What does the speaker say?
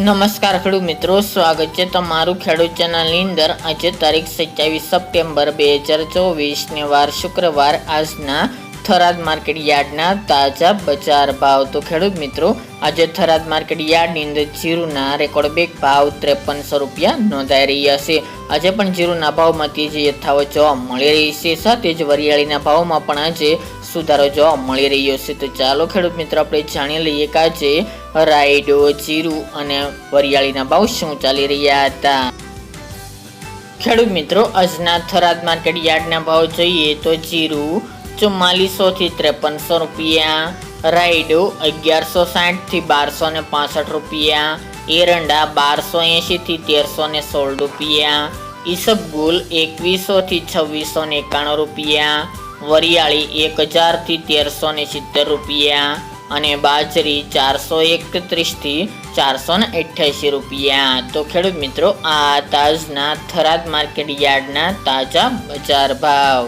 નમસ્કાર ખેડૂત મિત્રો, સ્વાગત છે તમારું ખેડૂત ચેનલની અંદર. આજે તારીખ સત્યાવીસ સપ્ટેમ્બર બે હજાર ચોવીસને વાર શુક્રવાર. આજના થરાદ માર્કેટ યાર્ડના તાજા બજાર ભાવ. તો ખેડૂત મિત્રો, આજે થરાદ માર્કેટ યાર્ડની અંદર જીરુના રેકોર્ડ બેક ભાવ ત્રેપનસો રૂપિયા નોંધાઈ રહ્યા છે. આજે પણ જીરુના ભાવમાં તેજી યથાવત જોવા મળી રહી છે, સાથે જ વરિયાળીના ભાવમાં પણ આજે સુધારો જોવા મળી રહ્યો છે. તો ચાલો ખેડૂત મિત્રો, આપણે જાણી લઈએ કે આજે રાયડો, જીરું અને વરિયાળીના ભાવ શું ચાલી રહ્યા હતા. ખેડૂત મિત્રો, આજના થરાદ માર્કેટ યાર્ડના ભાવ જોઈએ તો જીરું ચુમ્માલીસો થી ત્રેપનસો રૂપિયા, રાયડો અગિયારસો સાઠથી બારસો ને પાસઠ રૂપિયા, એરંડા બારસો એંશી થી તેરસો ને સોળ રૂપિયા, ઈસબગુલ એકવીસો થી છવ્વીસો ને એકાણું રૂપિયા વરિયાળી એક હજારથી તેરસો ને સિત્તેર રૂપિયા અને બાજરી ચારસો એકત્રીસથી ચારસો ને અઠ્યાસી રૂપિયા. તો ખેડૂત મિત્રો, આ તાજના થરાદ માર્કેટ યાર્ડના તાજા બજાર ભાવ.